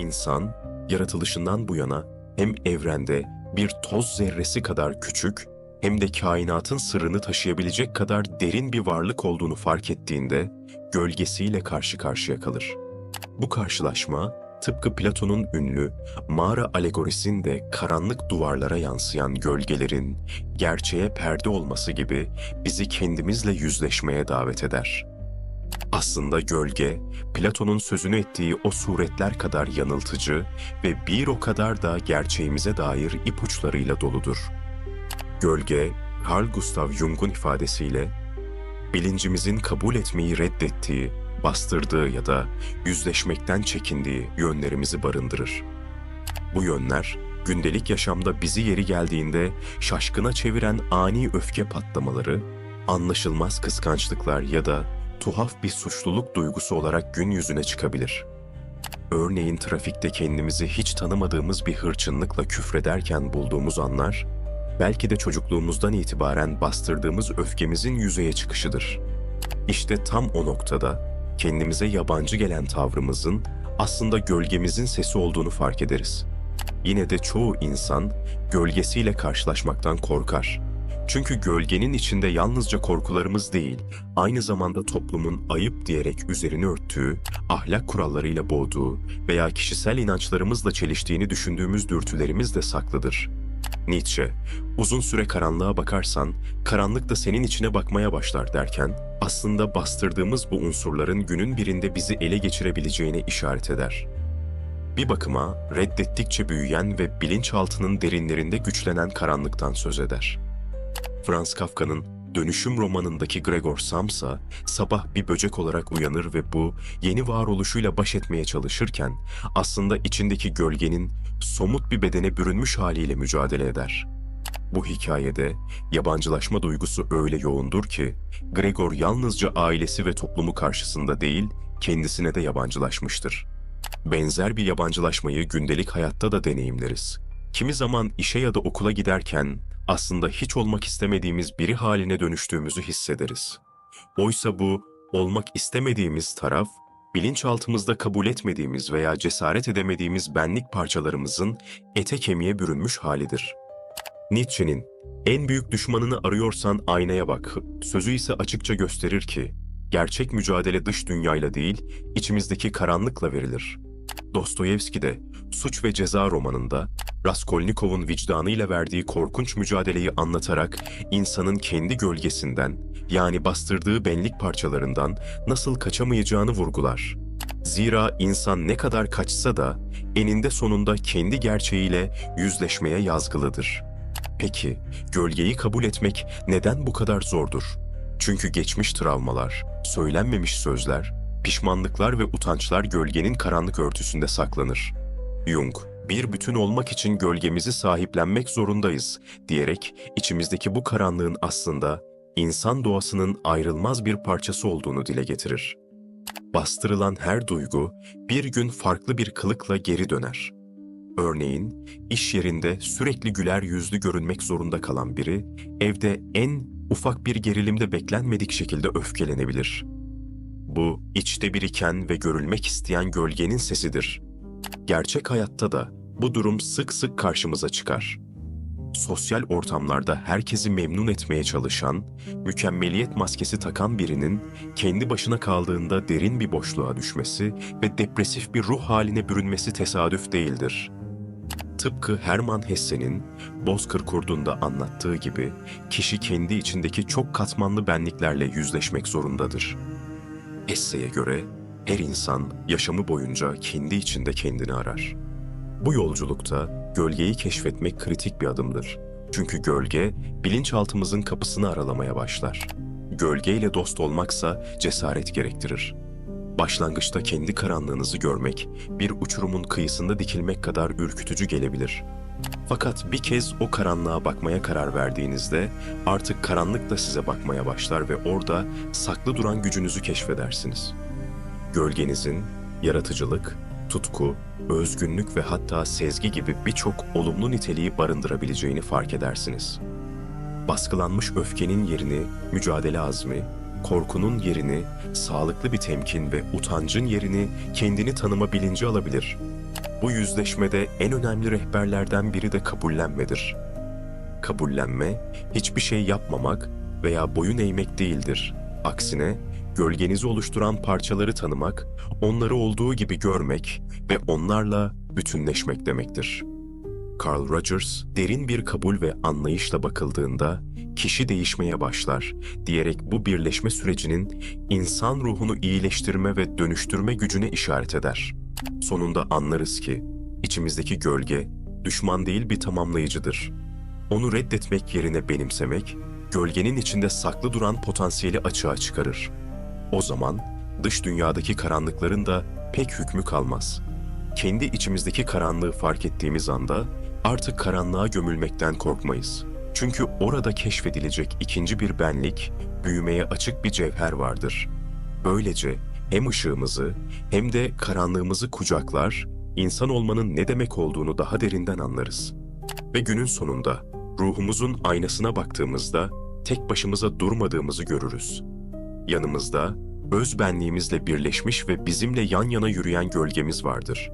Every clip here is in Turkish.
İnsan, yaratılışından bu yana hem evrende bir toz zerresi kadar küçük hem de kainatın sırrını taşıyabilecek kadar derin bir varlık olduğunu fark ettiğinde gölgesiyle karşı karşıya kalır. Bu karşılaşma tıpkı Platon'un ünlü mağara alegorisinde karanlık duvarlara yansıyan gölgelerin gerçeğe perde olması gibi bizi kendimizle yüzleşmeye davet eder. Aslında gölge, Platon'un sözünü ettiği o suretler kadar yanıltıcı ve bir o kadar da gerçeğimize dair ipuçlarıyla doludur. Gölge, Carl Gustav Jung'un ifadesiyle, bilincimizin kabul etmeyi reddettiği, bastırdığı ya da yüzleşmekten çekindiği yönlerimizi barındırır. Bu yönler, gündelik yaşamda bizi yeri geldiğinde şaşkına çeviren ani öfke patlamaları, anlaşılmaz kıskançlıklar ya da tuhaf bir suçluluk duygusu olarak gün yüzüne çıkabilir. Örneğin trafikte kendimizi hiç tanımadığımız bir hırçınlıkla küfrederken bulduğumuz anlar, belki de çocukluğumuzdan itibaren bastırdığımız öfkemizin yüzeye çıkışıdır. İşte tam o noktada kendimize yabancı gelen tavrımızın aslında gölgemizin sesi olduğunu fark ederiz. Yine de çoğu insan gölgesiyle karşılaşmaktan korkar. Çünkü gölgenin içinde yalnızca korkularımız değil, aynı zamanda toplumun ayıp diyerek üzerini örttüğü, ahlak kurallarıyla boğduğu veya kişisel inançlarımızla çeliştiğini düşündüğümüz dürtülerimiz de saklıdır. Nietzsche, uzun süre karanlığa bakarsan, karanlık da senin içine bakmaya başlar derken, aslında bastırdığımız bu unsurların günün birinde bizi ele geçirebileceğine işaret eder. Bir bakıma reddettikçe büyüyen ve bilinçaltının derinlerinde güçlenen karanlıktan söz eder. Franz Kafka'nın Dönüşüm romanındaki Gregor Samsa sabah bir böcek olarak uyanır ve bu yeni varoluşuyla baş etmeye çalışırken aslında içindeki gölgenin somut bir bedene bürünmüş haliyle mücadele eder. Bu hikayede yabancılaşma duygusu öyle yoğundur ki Gregor yalnızca ailesi ve toplumu karşısında değil kendisine de yabancılaşmıştır. Benzer bir yabancılaşmayı gündelik hayatta da deneyimleriz. Kimi zaman işe ya da okula giderken aslında hiç olmak istemediğimiz biri haline dönüştüğümüzü hissederiz. Oysa bu olmak istemediğimiz taraf, bilinçaltımızda kabul etmediğimiz veya cesaret edemediğimiz benlik parçalarımızın ete kemiğe bürünmüş halidir. Nietzsche'nin en büyük düşmanını arıyorsan aynaya bak sözü ise açıkça gösterir ki gerçek mücadele dış dünyayla değil, içimizdeki karanlıkla verilir. Dostoyevski de Suç ve Ceza romanında Raskolnikov'un vicdanıyla verdiği korkunç mücadeleyi anlatarak insanın kendi gölgesinden yani bastırdığı benlik parçalarından nasıl kaçamayacağını vurgular. Zira insan ne kadar kaçsa da eninde sonunda kendi gerçeğiyle yüzleşmeye yazgılıdır. Peki gölgeyi kabul etmek neden bu kadar zordur? Çünkü geçmiş travmalar, söylenmemiş sözler, pişmanlıklar ve utançlar gölgenin karanlık örtüsünde saklanır. Jung, bir bütün olmak için gölgemizi sahiplenmek zorundayız diyerek içimizdeki bu karanlığın aslında insan doğasının ayrılmaz bir parçası olduğunu dile getirir. Bastırılan her duygu bir gün farklı bir kılıkla geri döner. Örneğin iş yerinde sürekli güler yüzlü görünmek zorunda kalan biri evde en ufak bir gerilimde beklenmedik şekilde öfkelenebilir. Bu içte biriken ve görülmek isteyen gölgenin sesidir. Gerçek hayatta da bu durum sık sık karşımıza çıkar. Sosyal ortamlarda herkesi memnun etmeye çalışan, mükemmeliyet maskesi takan birinin kendi başına kaldığında derin bir boşluğa düşmesi ve depresif bir ruh haline bürünmesi tesadüf değildir. Tıpkı Hermann Hesse'nin Bozkır Kurdu'nda anlattığı gibi kişi kendi içindeki çok katmanlı benliklerle yüzleşmek zorundadır. Hesse'ye göre her insan yaşamı boyunca kendi içinde kendini arar. Bu yolculukta gölgeyi keşfetmek kritik bir adımdır. Çünkü gölge bilinçaltımızın kapısını aralamaya başlar. Gölgeyle dost olmaksa cesaret gerektirir. Başlangıçta kendi karanlığınızı görmek, bir uçurumun kıyısında dikilmek kadar ürkütücü gelebilir. Fakat bir kez o karanlığa bakmaya karar verdiğinizde artık karanlık da size bakmaya başlar ve orada saklı duran gücünüzü keşfedersiniz. Gölgenizin yaratıcılık, tutku, özgünlük ve hatta sezgi gibi birçok olumlu niteliği barındırabileceğini fark edersiniz. Baskılanmış öfkenin yerini mücadele azmi, korkunun yerini sağlıklı bir temkin ve utancın yerini kendini tanıma bilinci alabilir. Bu yüzleşmede en önemli rehberlerden biri de kabullenmedir. Kabullenme, hiçbir şey yapmamak veya boyun eğmek değildir. Aksine, gölgenizi oluşturan parçaları tanımak, onları olduğu gibi görmek ve onlarla bütünleşmek demektir. Carl Rogers, derin bir kabul ve anlayışla bakıldığında kişi değişmeye başlar diyerek bu birleşme sürecinin insan ruhunu iyileştirme ve dönüştürme gücüne işaret eder. Sonunda anlarız ki içimizdeki gölge düşman değil bir tamamlayıcıdır. Onu reddetmek yerine benimsemek, gölgenin içinde saklı duran potansiyeli açığa çıkarır. O zaman dış dünyadaki karanlıkların da pek hükmü kalmaz. Kendi içimizdeki karanlığı fark ettiğimiz anda artık karanlığa gömülmekten korkmayız. Çünkü orada keşfedilecek ikinci bir benlik, büyümeye açık bir cevher vardır. Böylece hem ışığımızı hem de karanlığımızı kucaklar, insan olmanın ne demek olduğunu daha derinden anlarız. Ve günün sonunda ruhumuzun aynasına baktığımızda tek başımıza durmadığımızı görürüz. Yanımızda öz benliğimizle birleşmiş ve bizimle yan yana yürüyen gölgemiz vardır.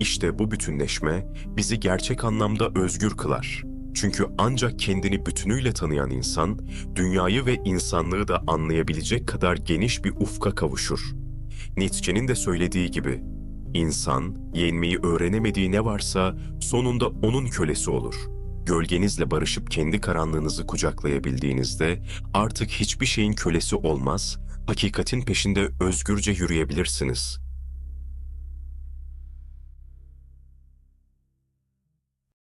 İşte bu bütünleşme bizi gerçek anlamda özgür kılar. Çünkü ancak kendini bütünüyle tanıyan insan, dünyayı ve insanlığı da anlayabilecek kadar geniş bir ufka kavuşur. Nietzsche'nin de söylediği gibi, insan yenmeyi öğrenemediği ne varsa sonunda onun kölesi olur. Gölgenizle barışıp kendi karanlığınızı kucaklayabildiğinizde artık hiçbir şeyin kölesi olmaz, hakikatin peşinde özgürce yürüyebilirsiniz.